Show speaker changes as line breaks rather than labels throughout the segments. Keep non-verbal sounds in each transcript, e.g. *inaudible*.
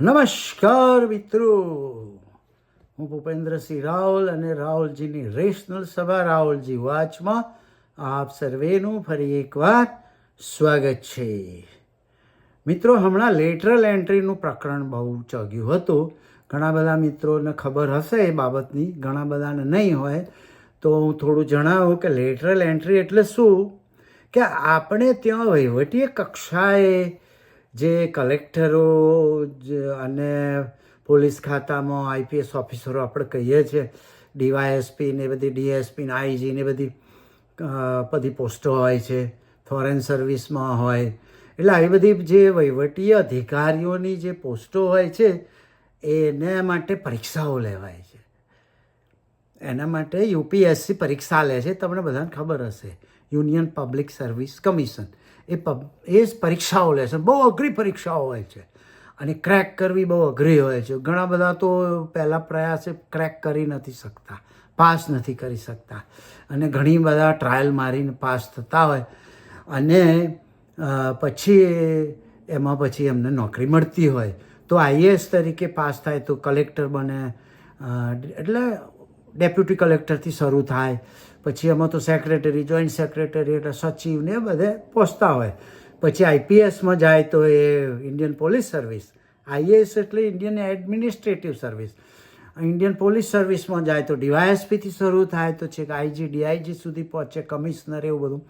નમસ્કાર મિત્રો. હું ભૂપેન્દ્રસિંહ રાહુલ અને રાહુલજીની રેશનલ સભા રાહુલજી વાચમાં આપ સર્વેનું ફરી એકવાર સ્વાગત છે. મિત્રો, હમણાં લેટરલ એન્ટ્રીનું પ્રકરણ બહુ ચગ્યું હતું. ઘણા બધા મિત્રોને ખબર હશે એ બાબતની, ઘણા બધાને નહીં હોય. તો હું થોડું જણાવું કે લેટરલ એન્ટ્રી એટલે શું? કે આપણે ત્યાં વહીવટીય કક્ષાએ જે કલેક્ટરો અને પોલીસ ખાતામાં આઈપીએસ ઓફિસરો આપણે કહીએ છીએ, ડીવાયએસપી ને બધી, ડીએસપી ને આઈજી ને બધી બધી પોસ્ટો હોય છે, ફોરેન સર્વિસમાં હોય. એટલે આવી બધી જે વહીવટી અધિકારીઓની જે પોસ્ટો હોય છે, એને માટે પરીક્ષાઓ લેવાય છે. એના માટે યુપીએસસી પરીક્ષા લે છે. તમને બધાને ખબર હશે. Union public service commission. એ એ જ પરીક્ષાઓ લે છે. બહુ અઘરી પરીક્ષાઓ હોય છે. અને ક્રેક કરવી બહુ અઘરી હોય છે. ઘણા બધા તો પહેલાં પ્રયાસે ક્રેક કરી નથી શકતા, પાસ નથી કરી શકતા. અને ઘણી બધા ટ્રાયલ મારીને પાસ થતા હોય. અને પછી એમાં પછી એમને નોકરી મળતી હોય. તો આઈએએસ તરીકે પાસ થાય તો કલેક્ટર બને. એટલે ડેપ્યુટી કલેક્ટરથી શરૂ થાય. પછી એમાં તો સેક્રેટરી જોઈન્ટ સેક્રેટરી એટલે સચિવ ને બધે પહોંચતા હોય. પછી આઈપીએસમાં જાય તો એ ઇન્ડિયન પોલીસ સર્વિસ આઈએએસ એટલે Indian administrative service Indian police સર્વિસમાં જાય તો ડીવાયએસપીથી શરૂ થાય તો છેક આઈજી ડીઆઈજી સુધી પહોંચે, કમિશનર એવું બધું.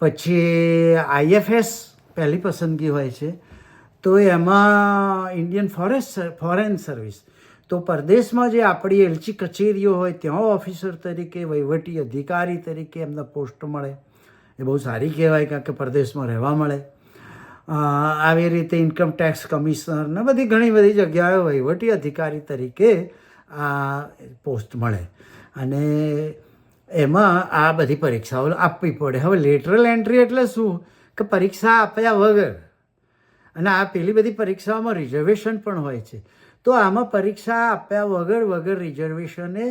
પછી આઈએફએસ પહેલી પસંદગી હોય છે. તો એમાં ઇન્ડિયન ફોરેસ્ટ ફોરેન સર્વિસ તો પરદેશમાં જે આપણી એલચી કચેરીઓ હોય ત્યાં ઓફિસર તરીકે, વહીવટી અધિકારી તરીકે એમને પોસ્ટ મળે. એ બહુ સારી કહેવાય, કારણ કે પરદેશમાં રહેવા મળે. આવી રીતે ઇન્કમ ટેક્સ કમિશનર ને બધી ઘણી બધી જગ્યાએ વહીવટી અધિકારી તરીકે આ પોસ્ટ મળે. અને એમાં આ બધી પરીક્ષાઓ આપવી પડે. હવે લેટરલ એન્ટ્રી એટલે શું? કે પરીક્ષા આપ્યા વગર. અને આ પેલી બધી પરીક્ષાઓમાં રિઝર્વેશન પણ હોય છે. તો આમાં પરીક્ષા આપ્યા વગર વગર રિઝર્વેશને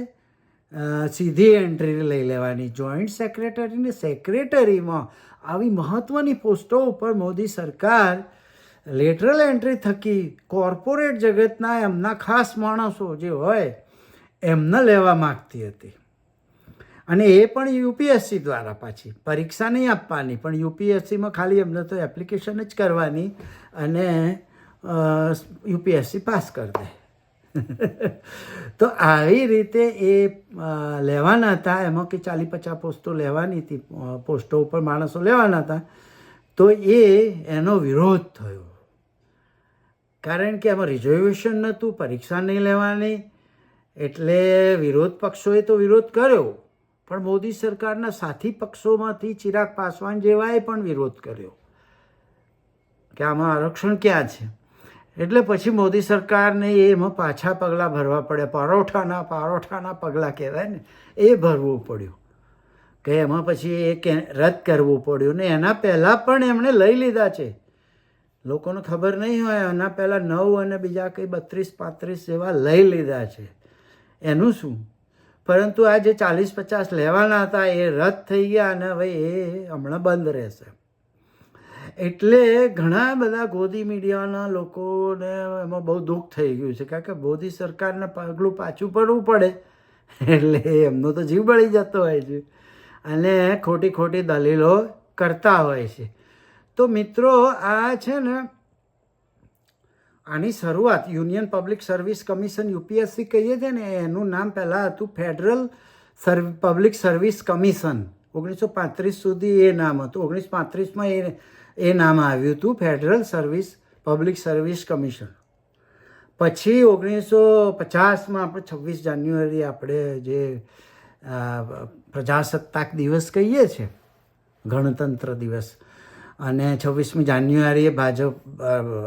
સીધી એન્ટ્રી લઈ લેવાની. જોઈન્ટ સેક્રેટરીને સેક્રેટરીમાં આવી મહત્ત્વની પોસ્ટો ઉપર મોદી સરકાર લેટરલ એન્ટ્રી થકી કોર્પોરેટ જગતના એમના ખાસ માણસો જે હોય, એમને લેવા માગતી હતી. અને એ પણ યુપીએસસી દ્વારા પાછી. પરીક્ષા નહીં આપવાની, પણ યુપીએસસીમાં ખાલી એમને તો એપ્લિકેશન જ કરવાની અને યુપીએસસી પાસ કરી દે. *laughs* તો આવી રીતે એ લેવાના હતા. એમાં કે ચાલી પચાસ પોસ્ટો લેવાની હતી. પોસ્ટો ઉપર માણસો લેવાના હતા. તો એ, એનો વિરોધ થયો. કારણ કે એમાં રિઝર્વેશન નહોતું, પરીક્ષા નહીં લેવાની. એટલે વિરોધ પક્ષોએ તો વિરોધ કર્યો. પણ મોદી સરકારના સાથી પક્ષોમાંથી ચિરાગ પાસવાન જેવાએ પણ વિરોધ કર્યો. કે આમાં આરક્ષણ ક્યાં છે? એટલે પછી મોદી સરકારને એમાં પાછા પગલાં ભરવા પડ્યા. પરોઠાના પરોઠાના પગલાં કહેવાય ને, એ ભરવું પડ્યું. કે એમાં પછી એ કે રદ કરવું પડ્યું ને એના પહેલાં પણ એમણે લઈ લીધા છે. લોકોને ખબર નહીં હોય, એના પહેલાં નવ અને બીજા કંઈ બત્રીસ, પાંત્રીસ જેવા લઈ લીધા છે. એનું શું? પરંતુ આ જે ચાલીસ પચાસ લેવાના હતા, એ રદ થઈ ગયા અને હવે એ હમણાં બંધ રહેશે. એટલે ઘણા બધા ગોદી મીડિયાના લોકોને એમાં બહુ દુઃખ થઈ ગયું છે. કારણ કે મોદી સરકારને પગલું પાછું પડવું પડે. એટલે એમનો તો જીવ બળી જતો હોય છે. અને ખોટી ખોટી દલીલો કરતા હોય છે. તો મિત્રો, આ છે ને આની શરૂઆત. Union public service commission UPSC કહીએ છીએ ને, એનું નામ પહેલાં હતું ફેડરલ સર્વ પબ્લિક સર્વિસ કમિશન. ઓગણીસો પાંત્રીસ સુધી એ નામ હતું. ઓગણીસો પાંત્રીસમાં એ એ નામ આવ્યું હતું federal service public service commission પછી ઓગણીસો પચાસમાં આપણે છવ્વીસ જાન્યુઆરી આપણે જે પ્રજાસત્તાક દિવસ કહીએ છીએ, ગણતંત્ર દિવસ. અને છવ્વીસમી જાન્યુઆરીએ ભાજપ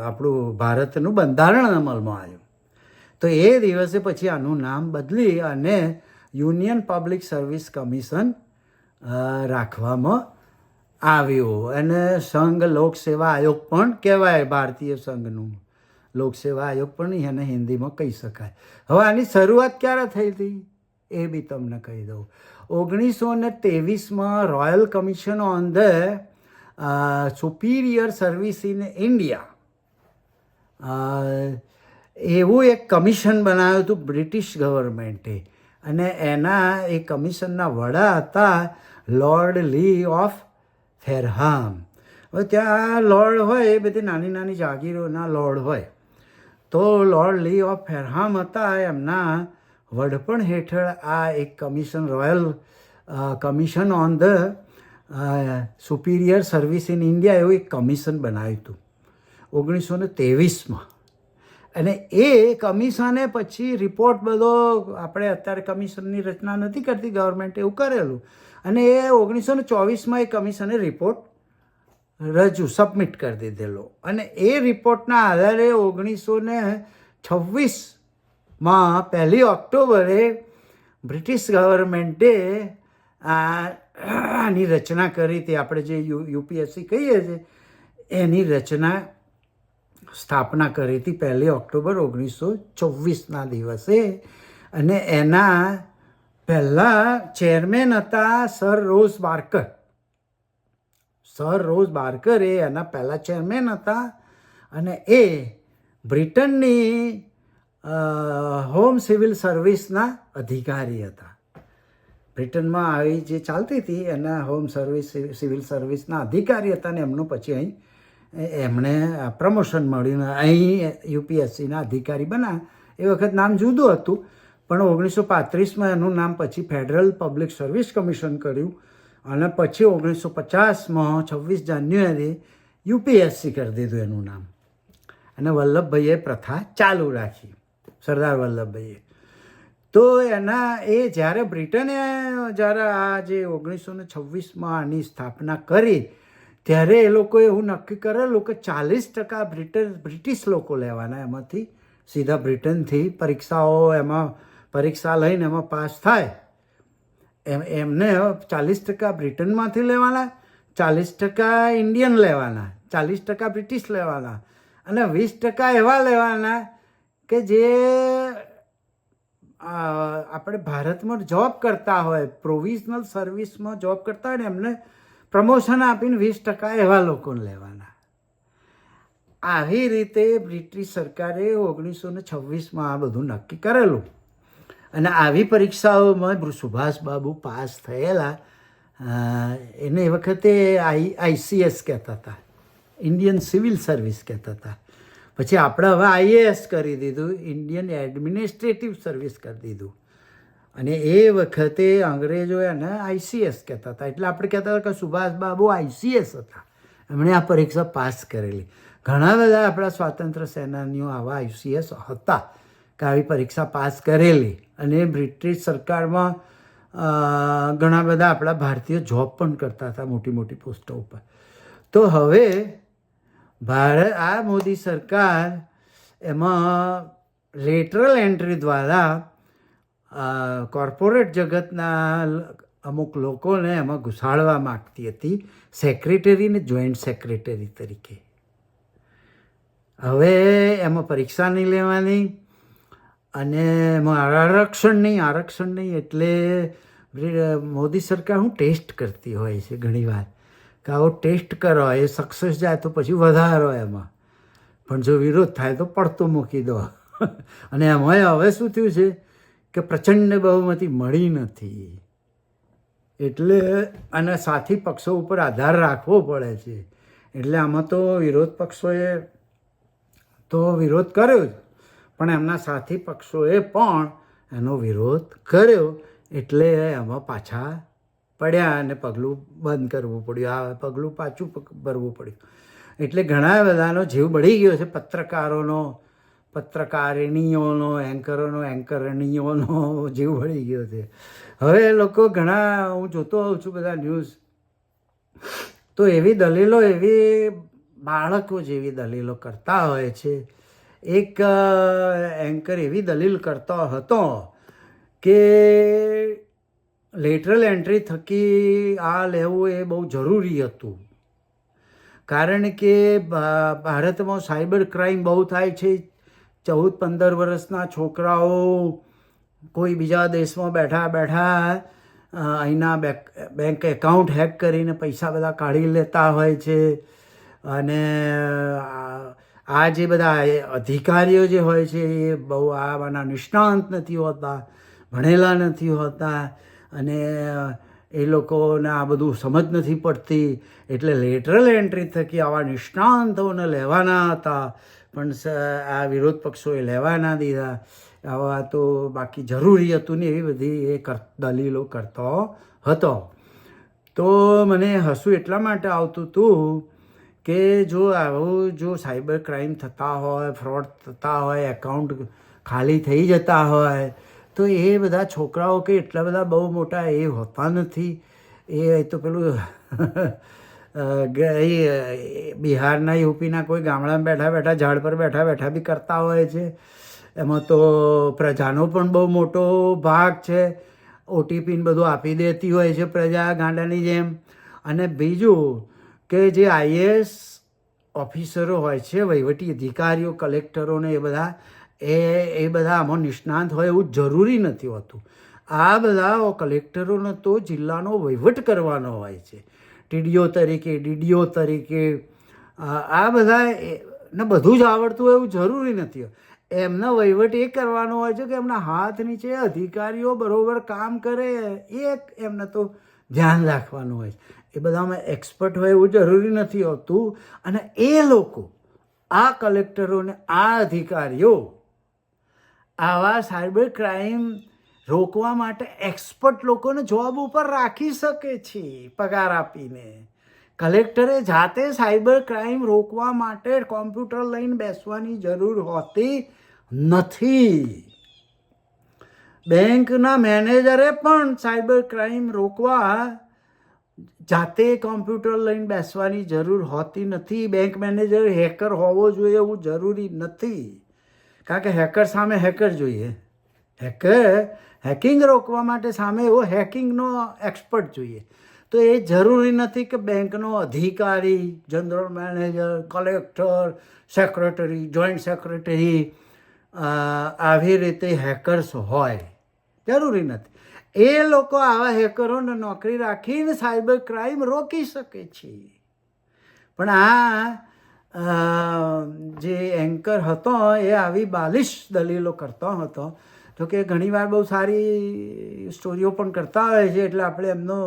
આપણું ભારતનું બંધારણ અમલમાં આવ્યું. તો એ દિવસે પછી આનું નામ બદલી અને યુનિયન પબ્લિક સર્વિસ કમિશન રાખવામાં આવ્યું અને સંઘ લોક સેવા આયોગ પણ કહેવાય ભારતીય સંઘનું. લોક સેવા આયોગ પણ એને હિન્દીમાં કહી શકાય. હવે આની શરૂઆત ક્યારે થઈ હતી? એ બી તમને કહી દઉં. ઓગણીસો ને ત્રેવીસમાં royal commission on the superior service in India એવું એક કમિશન બનાવ્યું હતું બ્રિટિશ ગવર્મેન્ટે. અને એના એ કમિશનના વડા હતા લોર્ડ લી ઓફ ફેરહામ. હવે ત્યાં લોર્ડ હોય, એ બધી નાની નાની જાગીરોના લોર્ડ હોય. તો લોર્ડ લી ઓફ ફેરહામ હતા, એમના વડપણ હેઠળ આ એક commission, royal commission on the superior service in India એવું એક કમિશન બનાવ્યું હતું ઓગણીસો ને ત્રેવીસમાં. અને એ કમિશને પછી રિપોર્ટ બધો, આપણે અત્યારે કમિશનની રચના નથી કરતી, ગવર્મેન્ટે એવું કરેલું. અને એ ઓગણીસો ને ચોવીસમાં એ કમિશને રિપોર્ટ રજૂ સબમિટ કરી દીધેલો. અને એ રિપોર્ટના આધારે ઓગણીસો ને છવ્વીસમાં પહેલી ઓક્ટોબરે બ્રિટિશ ગવર્મેન્ટે આની રચના કરી હતી આપણે જે યુ, યુપીએસસી કહીએ છીએ, એની રચના સ્થાપના કરી હતી પહેલી ઓક્ટોબર ઓગણીસો ચોવીસના દિવસે. અને એના પહેલાં ચેરમેન હતા sir Ross Barker. Sir Ross Barker એ એના પહેલાં ચેરમેન હતા અને એ બ્રિટનની હોમ સિવિલ સર્વિસના અધિકારી હતા. બ્રિટનમાં આવી જે ચાલતી હતી, એના હોમ સર્વિસ સિવિલ સર્વિસના અધિકારી હતા ને એમનું પછી અહીં, એમણે પ્રમોશન મળ્યું અહીં યુપીએસસીના અધિકારી બન્યા. એ વખત નામ જુદું હતું. પણ ઓગણીસો પાંત્રીસમાં એનું નામ પછી ફેડરલ પબ્લિક સર્વિસ કમિશન કર્યું અને પછી ઓગણીસો પચાસમાં છવ્વીસ જાન્યુઆરી યુપીએસસી કરી દીધું એનું નામ. અને વલ્લભભાઈએ પ્રથા ચાલુ રાખી, સરદાર વલ્લભભાઈએ. તો એના એ જ્યારે બ્રિટને જ્યારે આ જે ઓગણીસો ને છવ્વીસમાં આની સ્થાપના કરી, ત્યારે એ લોકોએ એવું નક્કી કરેલું કે ચાલીસ ટકા બ્રિટન, બ્રિટિશ લોકો લેવાના એમાંથી. સીધા બ્રિટનથી પરીક્ષાઓ એમાં પરીક્ષા લઈને એમાં પાસ થાય, એમ, એમને ચાલીસ ટકા બ્રિટનમાંથી લેવાના, ચાલીસ ટકા ઇન્ડિયન લેવાના, ચાલીસ ટકા બ્રિટિશ લેવાના અને વીસ ટકા એવા લેવાના કે જે આપણે ભારતમાં જોબ કરતા હોય પ્રોવિઝનલ સર્વિસમાં જોબ કરતા હોય ને એમને પ્રમોશન આપીને વીસ ટકા એવા લોકોને લેવાના. આવી રીતે બ્રિટિશ સરકારે ઓગણીસો ને છવ્વીસમાં આ બધું નક્કી કરેલું. અને આવી પરીક્ષાઓમાં સુભાષબાબુ પાસ થયેલા એને એ વખતે આઈ આઈસીએસ કહેતા હતા. ઇન્ડિયન સિવિલ સર્વિસ કહેતા હતા. પછી આપણે હવે આઈએએસ કરી દીધું, ઇન્ડિયન એડમિનિસ્ટ્રેટિવ સર્વિસ કરી દીધું. અને એ વખતે અંગ્રેજો એને આઈસીએસ કહેતા હતા. એટલે આપણે કહેતા હતા કે સુભાષબાબુ આઈસીએસ હતા. એમણે આ પરીક્ષા પાસ કરેલી. ઘણા બધા આપણા સ્વાતંત્ર્ય સેનાનીઓ આવા આઈસીએસ હતા. કે આવી પરીક્ષા પાસ કરેલી અને બ્રિટિશ સરકારમાં ઘણા બધા આપણા ભારતીય જોબ પણ કરતા હતા મોટી મોટી પોસ્ટો ઉપર. તો હવે ભારત આ મોદી સરકાર એમાં લેટરલ એન્ટ્રી દ્વારા કોર્પોરેટ જગતના અમુક લોકોને એમાં ઘુસાડવા માગતી હતી, સેક્રેટરી ને જોઈન્ટ સેક્રેટરી તરીકે. હવે એમાં પરીક્ષા નહીં લેવાની અને આરક્ષણ નહીં આરક્ષણ નહીં એટલે મોદી સરકાર હું ટેસ્ટ કરતી હોય છે ઘણીવાર. કે આવો ટેસ્ટ કરો, એ સક્સેસ જાય તો પછી વધારો એમાં. પણ જો વિરોધ થાય તો પડતો મૂકી દો. *laughs* અને એમાંય હવે શું થયું છે કે પ્રચંડ બહુમતી મળી નથી. એટલે અને સાથી પક્ષો ઉપર આધાર રાખવો પડે છે. એટલે આમાં તો વિરોધ પક્ષોએ તો વિરોધ કર્યો જ. પણ એમના સાથી પક્ષોએ પણ એનો વિરોધ કર્યો એટલે એમાં પાછા પડ્યા અને પગલું બંધ કરવું પડ્યું. આ પગલું પાછું ભરવું પડ્યું. એટલે ઘણા બધાનો જીવ બળી ગયો છે. પત્રકારોનો, પત્રકારિણીઓનો, એન્કરોનો, એન્કરણીઓનો જીવ બળી ગયો છે. હવે લોકો ઘણા, હું જોતો હોઉં છું બધા ન્યૂઝ, તો એવી દલીલો, એવી બાળકો જેવી દલીલો કરતા હોય છે એક એન્કર એવી દલીલ કરતો હતો કે લેટરલ એન્ટ્રી થકી આ લેવું એ બહુ જરૂરી હતું. કારણ કે ભારતમાં સાયબર ક્રાઇમ બહુ થાય છે. ચૌદ, પંદર વર્ષના છોકરાઓ કોઈ બીજા દેશમાં બેઠા બેઠા અહીંના બેક, બેંક એકાઉન્ટ હેક કરીને પૈસા બધા કાઢી લેતા હોય છે. અને આ- જે બધા અધિકારીઓ જે હોય છે, એ બહુ આવાના નિષ્ણાંત નથી હોતા, ભણેલા નથી હોતા અને, એ લોકોને આ બધું સમજ નથી પડતી. એટલે લેટરલ એન્ટ્રી થકી આવા નિષ્ણાંતોને લેવાના હતા, પણ આ વિરોધ પક્ષોએ લેવા ના દીધા. આવા તો બાકી જરૂરી હતું ને એવી બધી એ કર, દલીલો કરતો હતો. તો મને હસું એટલા માટે આવતું હતું કે જો આવું જો સાયબર ક્રાઇમ થતા હોય, ફ્રોડ થતા હોય, એકાઉન્ટ ખાલી થઈ જતા હોય, તો એ બધા છોકરાઓ કે એટલા બધા બહુ મોટા એ હોતા નથી. એ તો પેલું એ, બિહારના યુપીના કોઈ ગામડામાં બેઠા બેઠા, ઝાડ પર બેઠા બેઠા બી કરતા હોય છે. એમાં તો પ્રજાનો પણ બહુ મોટો ભાગ છે. ઓટીપીને બધું આપી દેતી હોય છે પ્રજા ગાંડાની જેમ. અને બીજું કે જે આઈએએસ ઓફિસરો હોય છે, વહીવટી અધિકારીઓ કલેક્ટરોને એ બધા, એ એ બધા આમાં નિષ્ણાંત હોય એવું જરૂરી નથી હોતું. આ બધા કલેક્ટરોને તો જિલ્લાનો વહીવટ કરવાનો હોય છે. ટીડીઓ તરીકે, ડીડીઓ તરીકે આ બધા ને બધું જ આવડતું એવું જરૂરી નથી એમનો વહીવટ એ કરવાનો હોય છે કે એમના હાથ નીચે અધિકારીઓ બરાબર કામ કરે એ એમને તો ધ્યાન રાખવાનું હોય છે. એ બધામાં એક્સપર્ટ હોય એવું જરૂરી નથી હોતું. અને એ લોકો, આ કલેક્ટરોને આ અધિકારીઓ, આવા સાયબર ક્રાઇમ રોકવા માટે એક્સપર્ટ લોકોને જોબ ઉપર રાખી શકે છે પગાર આપીને. કલેક્ટરે જાતે સાયબર ક્રાઇમ રોકવા માટે કોમ્પ્યુટર લઈને બેસવાની જરૂર હોતી નથી. બેંકના મેનેજરે પણ સાયબર ક્રાઇમ રોકવા જાતે કોમ્પ્યુટર લઈને બેસવાની જરૂર હોતી નથી. બેંક મેનેજર હેકર હોવો જોઈએ એવું જરૂરી નથી. કારણ કે હેકર સામે હેકર જોઈએ. હેકર હેકિંગ રોકવા માટે સામે એવો હેકિંગનો એક્સપર્ટ જોઈએ. તો એ જરૂરી નથી કે બેંકનો અધિકારી general manager collector secretary joint secretary આવી રીતે હેકર્સ હોય. જરૂરી નથી. એ લોકો આવા હેકરોને નોકરી રાખીને સાયબર ક્રાઇમ રોકી શકે છે. પણ આ જે એન્કર હતો, એ આવી બાલિશ દલીલો કરતો હતો. તો કે ઘણીવાર બહુ સારી સ્ટોરીઓ પણ કરતા હોય છે, એટલે આપણે એમનો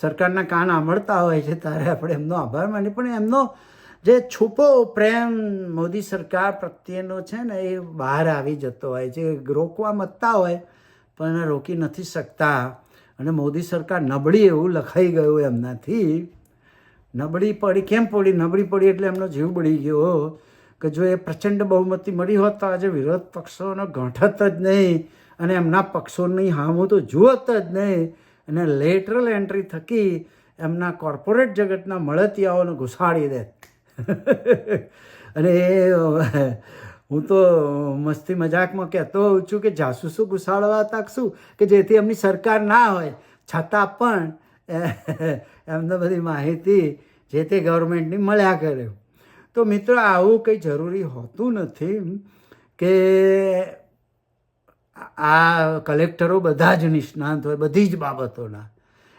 સરકારના કાન આંભળતા હોય છે ત્યારે આપણે એમનો આભાર માની પણ એમનો જે છુપો પ્રેમ મોદી સરકાર પ્રત્યેનો છે ને, એ બહાર આવી જતો હોય છે, રોકવા મતતા હોય. પણ રોકી નથી શકતા. અને મોદી સરકાર નબળી એવું લખાઈ ગયું એમનાથી. નબળી પડી, કેમ પડી? નબળી પડી એટલે એમનો જીવ બળી ગયો. કે જો એ પ્રચંડ બહુમતી મળી હોત તો આજે વિરોધ પક્ષોનો ગંઠત જ નહીં. અને એમના પક્ષોની હામું તો જુઓત જ નહીં. અને લેટરલ એન્ટ્રી થકી એમના કોર્પોરેટ જગતના મળતિયાઓને ઘુસાડી દે. *laughs* અને એ હું તો મસ્તી મજાકમાં કહેતો હોઉં છું કે જાસૂસો ઘુસાડવા તક કે જેથી એમની સરકાર ના હોય. છતાં પણ, *laughs* એમને બધી માહિતી જે તે ગવર્મેન્ટની મળ્યા કરે. તો મિત્રો, આવું કંઈ જરૂરી હોતું નથી કે આ કલેક્ટરો બધા જ નિષ્ણાંત હોય, બધી જ બાબતોના.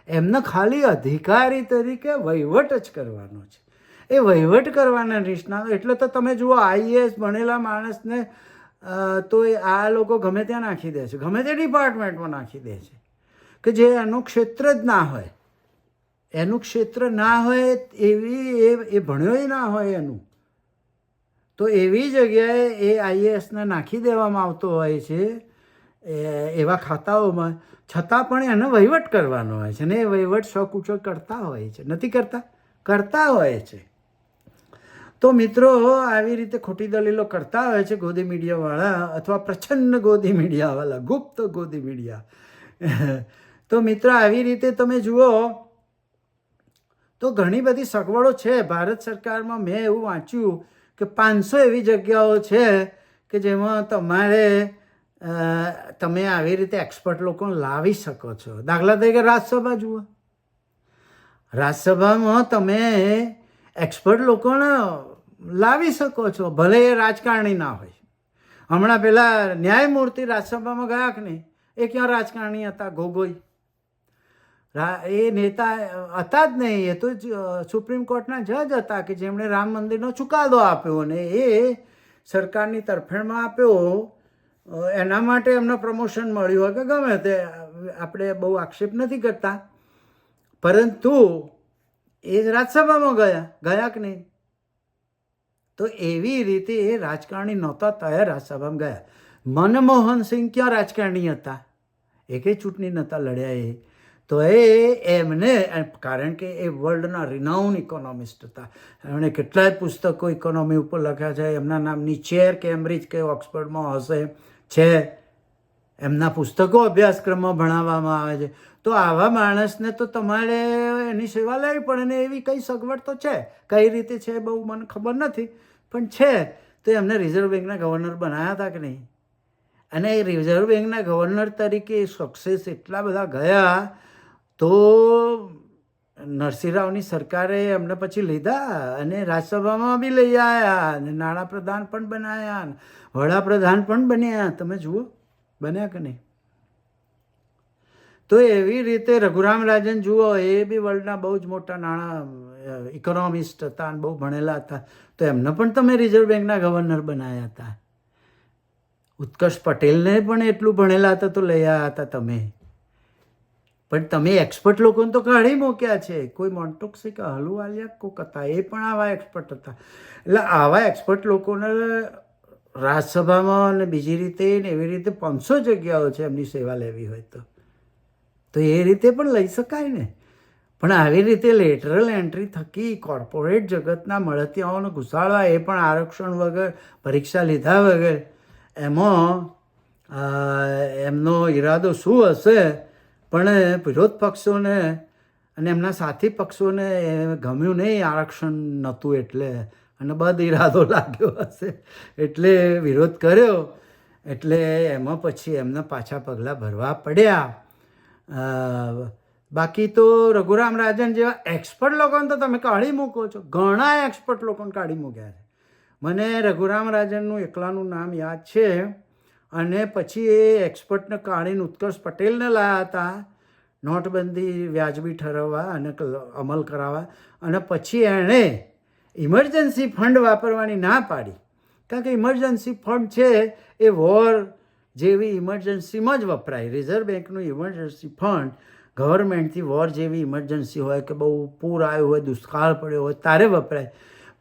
એમને ખાલી અધિકારી તરીકે વહીવટ જ કરવાનો છે. એ વહીવટ કરવાના નિષ્ણાતો. એટલે તો તમે જુઓ આઈએએસ ભણેલા માણસને તો એ આ લોકો ગમે ત્યાં નાખી દે છે. ગમે તે ડિપાર્ટમેન્ટમાં નાખી દે છે. કે જે એનું ક્ષેત્ર જ ના હોય. એનું ક્ષેત્ર ના હોય, એવી એ એ ભણ્યોય ના હોય એનું. તો એવી જગ્યાએ એ આઈએએસને નાખી દેવામાં આવતો હોય છે એવા ખાતાઓમાં. છતાં પણ એને વહીવટ કરવાનો હોય છે. ને એ વહીવટ સકુચો કરતા હોય છે. નથી કરતા? કરતા હોય છે. તો મિત્રો, આવી રીતે ખોટી દલીલો કરતા હોય છે ગોદી મીડિયાવાળા અથવા પ્રચંડ ગોદી મીડિયાવાળા, ગુપ્ત ગોદી મીડિયા. તો મિત્રો, આવી રીતે તમે જુઓ, તો ઘણી બધી સગવડો છે. ભારત સરકારમાં મેં એવું વાંચ્યું કે પાંચસો એવી જગ્યાઓ છે કે જેમાં તમારે તમે આવી રીતે એક્સપર્ટ લોકોને લાવી શકો છો. દાખલા તરીકે રાજ્યસભા જુઓ. રાજ્યસભામાં તમે એક્સપર્ટ લોકોને લાવી શકો છો, ભલે એ રાજકારણી ના હોય. હમણાં પહેલાં ન્યાયમૂર્તિ રાજ્યસભામાં ગયા કે નહીં? એ ક્યાં રાજકારણી હતા? ગોગોઈ. એ નેતા હતા જ નહીં. એ તો સુપ્રીમ કોર્ટના જજ હતા કે જેમણે રામ મંદિરનો ચુકાદો આપ્યો અને એ સરકારની તરફેણમાં આપ્યો. એના માટે એમને પ્રમોશન મળ્યું હોય કે ગમે તે. આપણે બહુ આક્ષેપ નથી કરતા. પરંતુ એ રાજ્યસભામાં ગયા ગયા કે નહીં? તો એવી રીતે એ રાજકારણી નહોતા તયા રાજ્યસભામાં ગયા. મનમોહન સિંહ ક્યાં રાજકારણી હતા? એકે ચૂંટણી નહોતા લડ્યા એ. તો એ એમને કારણ કે એ વર્લ્ડના રિનાઉન ઇકોનોમિસ્ટ હતા. એમણે કેટલાય પુસ્તકો ઇકોનોમી ઉપર લખ્યા છે. એમના નામની ચેર કેમ્બ્રિજ કે ઓક્સફર્ડમાં હશે, છે. એમના પુસ્તકો અભ્યાસક્રમમાં ભણાવવામાં આવે છે. તો આવા માણસને તો તમારે એની સેવા લેવી પડે અને એવી કઈ સગવડ તો છે? કઈ રીતે છે બહુ મને ખબર નથી. પણ છે, તો એમને રિઝર્વ બેંકના ગવર્નર બનાવ્યા હતા કે નહીં? અને એ રિઝર્વ બેંકના ગવર્નર તરીકે સક્સેસ એટલા બધા ગયા, તો નરસિંહરાવની સરકારે એમને પછી લીધા અને રાજ્યસભામાં બી લઈ આવ્યા અને નાણાપ્રધાન પણ બનાવ્યા વડાપ્રધાન પણ બન્યા. તમે જુઓ, બન્યા કે નહીં? તો એવી રીતે રઘુરામ રાજન જુઓ, એ બી વર્લ્ડના બહુ જ મોટા નાણાં ઇકોનોમિસ્ટ હતા અને બહુ ભણેલા હતા. તો એમને પણ તમે રિઝર્વ બેંકના ગવર્નર બનાવ્યા હતા. ઉત્કર્ષ પટેલને પણ એટલું ભણેલા હતા તો લઈ આવ્યા હતા તમે. પણ તમે એક્સપર્ટ લોકોને તો કાઢી મૂક્યા છે. કોઈ મોન્ટોક્સી કે હલુવાલિયા કોક હતા એ પણ આવા એક્સપર્ટ હતા. એટલે આવા એક્સપર્ટ લોકોને રાજ્યસભામાં અને બીજી રીતે ને એવી રીતે પાંચસો જગ્યાઓ છે એમની સેવા લેવી હોય તો. તો એ રીતે પણ લઈ શકાય ને. પણ આવી રીતે લેટરલ એન્ટ્રી થકી કોર્પોરેટ જગતના મળતિયાઓને ઘુસાડવા એ પણ આરક્ષણ વગર, પરીક્ષા લીધા વગર, એમાં એમનો ઈરાદો શું હશે? પણ વિરોધ પક્ષોને અને એમના સાથી પક્ષોને એ ગમ્યું નહીં આરક્ષણ નહોતું એટલે. અને બદ ઈરાદો લાગ્યો હશે. એટલે વિરોધ કર્યો. એટલે એમાં પછી એમને પાછા પગલાં ભરવા પડ્યા. બાકી તો રઘુરામ રાજન જેવા એક્સપર્ટ લોકોને તો તમે કાઢી મૂકો છો. ઘણા એક્સપર્ટ લોકોને કાઢી મૂક્યા છે. મને રઘુરામ રાજનનું એકલાનું નામ યાદ છે અને પછી એ એક્સપર્ટને કાઢીને ઉત્કર્ષ પટેલને લાવ્યા હતા. નોટબંધી, વ્યાજબી ઠરવવા અને અમલ કરાવવા. અને પછી એણે ઇમરજન્સી ફંડ વાપરવાની ના પાડી. કારણ કે ઇમરજન્સી ફંડ છે એ વોર જેવી ઇમરજન્સીમાં જ વપરાય. રિઝર્વ બેંકનું ઇમરજન્સી ફંડ ગવર્મેન્ટથી વોર જેવી ઇમરજન્સી હોય કે બહુ પૂર આવ્યું હોય, દુષ્કાળ પડ્યો હોય, તારે વપરાય.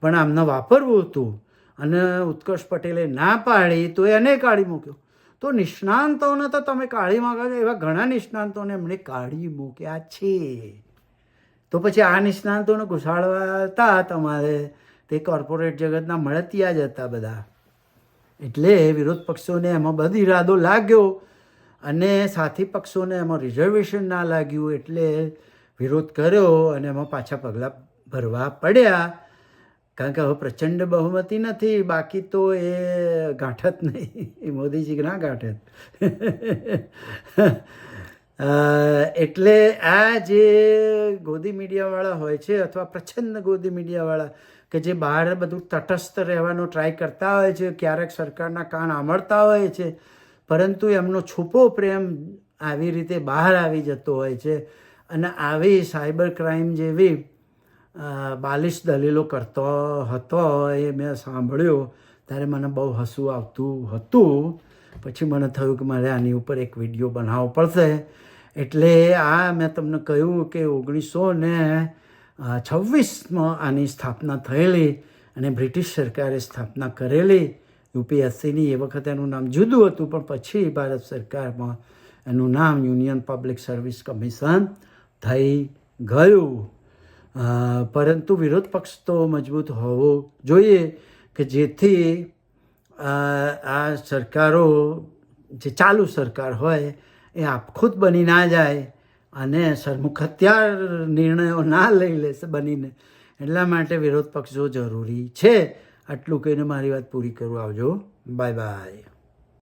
પણ આમને વાપરવું હતું અને ઉત્કર્ષ પટેલે ના પાડી તો એને કાઢી મૂક્યો. તો નિષ્ણાંતોને તો તમે કાઢી માંગો છો. એવા ઘણા નિષ્ણાંતોને એમણે કાઢી મૂક્યા છે. તો પછી આ નિષ્ણાંતોને ઘુસાડવા હતા તમારે તે કોર્પોરેટ જગતના મળતિયા જ હતા બધા. એટલે વિરોધ પક્ષોને એમાં બધો ઈરાદો લાગ્યો અને સાથી પક્ષોને એમાં રિઝર્વેશન ના લાગ્યું એટલે વિરોધ કર્યો અને એમાં પાછા પગલાં ભરવા પડ્યા. કારણ કે હવે પ્રચંડ બહુમતી નથી, બાકી તો એ ગાંઠત નહીં. એ મોદીજી ના ગાંઠત. એટલે આ જે ગોદી મીડિયાવાળા હોય છે અથવા પ્રચંડ ગોદી મીડિયાવાળા કે જે બહાર બધું તટસ્થ રહેવાનો ટ્રાય કરતા હોય છે, ક્યારેક સરકારના કાન આમળતા હોય છે, પરંતુ એમનો છુપો પ્રેમ આવી રીતે બહાર આવી જતો હોય છે અને આવી સાયબર ક્રાઇમ જેવી બાલિશ દલીલો કરતો હતો એ મેં સાંભળ્યું, ત્યારે મને બહુ હસવું આવતું હતું. પછી મને થયું કે મારે આની ઉપર એક વીડિયો બનાવવો પડશે. એટલે આ મેં તમને કહ્યું કે ઓગણીસો ને છવ્વીસમાં આની સ્થાપના થયેલી અને બ્રિટિશ સરકારે સ્થાપના કરેલી. યુપીએસસીની એ વખતે એનું નામ જુદું હતું, પણ પછી ભારત સરકારમાં એનું નામ યુનિયન પબ્લિક સર્વિસ કમિશન થઈ ગયું. પરંતુ વિરોધ પક્ષ તો મજબૂત હોવો જોઈએ કે જેથી આ સરકારો, જે ચાલુ સરકાર હોય, એ આપખુદ બની ના જાય. અને સરમુખ હત્યાર નિર્ણયો ના લઈ લેશે બનીને. એટલા માટે વિરોધ પક્ષો જરૂરી છે. આટલું કહીને મારી વાત પૂરી કરું. આવજો. Bye bye.